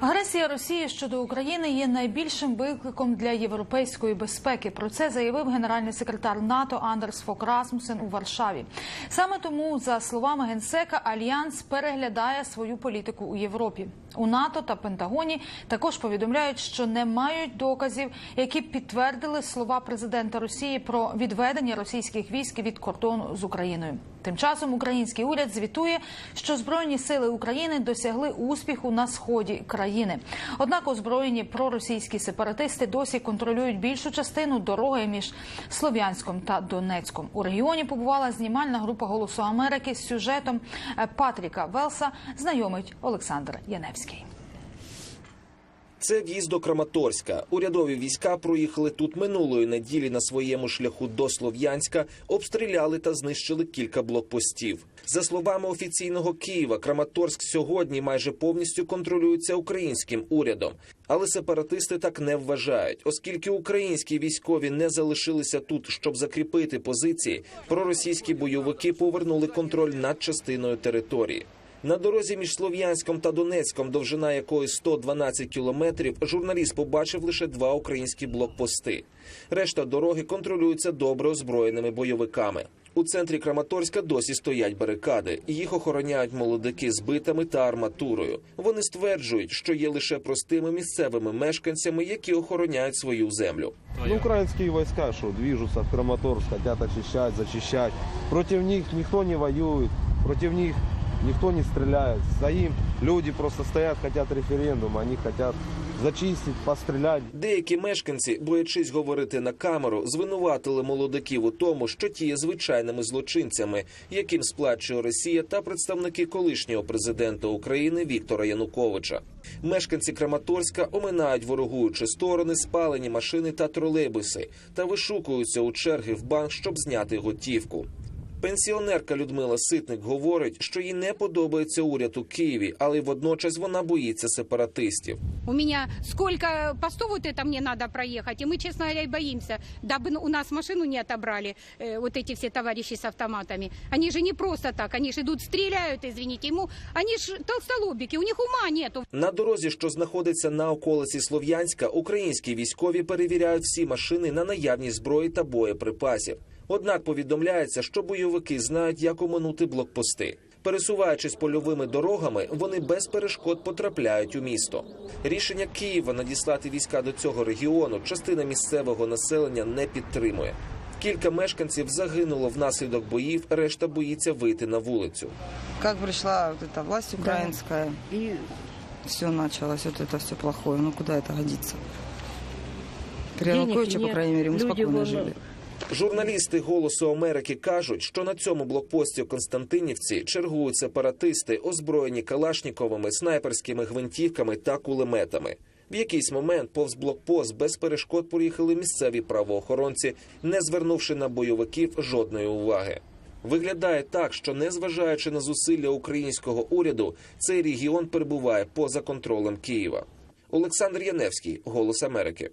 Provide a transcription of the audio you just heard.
Агресія Росії щодо України є найбільшим викликом для європейської безпеки. Про це заявив генеральний секретар НАТО Андерс Фок Расмусен у Варшаві. Саме тому, за словами генсека, альянс переглядає свою політику у Європі. У НАТО та Пентагоні також повідомляють, що не мають доказів, які підтвердили слова президента Росії про відведення російських військ від кордону з Україною. Тим часом український уряд звітує, що збройні сили України досягли успіху на сході країни. Однак озброєні проросійські сепаратисти досі контролюють більшу частину дороги між Слов'янськом та Донецьком. У регіоні побувала знімальна група Голосу Америки з сюжетом е, Патріка Велса. Знайомить Олександр Яневський. Це в'їзд до Краматорська. Урядові війська проїхали тут минулої неділі на своєму шляху до Слов'янська, обстріляли та знищили кілька блокпостів. За словами офіційного Києва, Краматорськ сьогодні майже повністю контролюється українським урядом. Але сепаратисти так не вважають, оскільки українські військові не залишилися тут, щоб закріпити позиції. Проросійські бойовики повернули контроль над частиною території. На дорозі між Слов'янськом та Донецьком, довжина якої 112 кілометрів, журналіст побачив лише два українські блокпости. Решта дороги контролюється добре озброєними бойовиками. У центрі Краматорська досі стоять барикади. Їх охороняють молодики з битами та арматурою. Вони стверджують, що є лише простими місцевими мешканцями, які охороняють свою землю. Ну, украинские войска, что движутся в Краматорск, хотят очищать, зачищать. Против них никто не воюет, против них никто не стреляет. За им люди просто стоят, хотят референдум, они хотят зачистить, пострелять. Деякі мешканці, боячись говорити на камеру, звинуватили молодиків у тому, що ті є звичайними злочинцями, яким сплачує Росія та представники колишнього президента України Віктора Януковича. Мешканці Краматорська оминають ворогуючі сторони, спалені машини та тролейбуси та вишукуються у черги в банк, щоб зняти готівку. Пенсіонерка Людмила Ситник говорить, що їй не подобається уряд у Києві, але й водночас вона боїться сепаратистів. У меня сколько постов вот это мне надо проехать, и мы, честно говоря, и боимся, дабы у нас машину не отобрали э, вот эти все товарищи с автоматами. Они же не просто так, они же идут, стреляют, извините, ему, они же толстолобики, у них ума нету. На дорозі, що знаходиться на околиці Слов'янська, українські військові перевіряють всі машини на наявність зброї та боєприпасів. Однак повідомляється, що бойовики знають, як оминути блокпости. Пересуваючись польовими дорогами, вони без перешкод потрапляють у місто. Рішення Києва надіслати війська до цього регіону частина місцевого населення не підтримує. Кілька мешканців загинуло внаслідок боїв, решта боїться вийти на вулицю. Как пришла вот эта власть украинская, и все началось, вот это все плохое. Ну куда это годится? При Денег Януковиче, по нет, крайней мере, мы люди спокойно вон- жили. Журналісти Голосу Америки кажуть, що на цьому блокпості у Константинівці чергують сепаратисти, озброєні калашніковими, снайперськими гвинтівками та кулеметами. В якийсь момент повз блокпост без перешкод проїхали місцеві правоохоронці, не звернувши на бойовиків жодної уваги. Виглядає так, що незважаючи на зусилля українського уряду, цей регіон перебуває поза контролем Києва. Олександр Яневський, Голос Америки.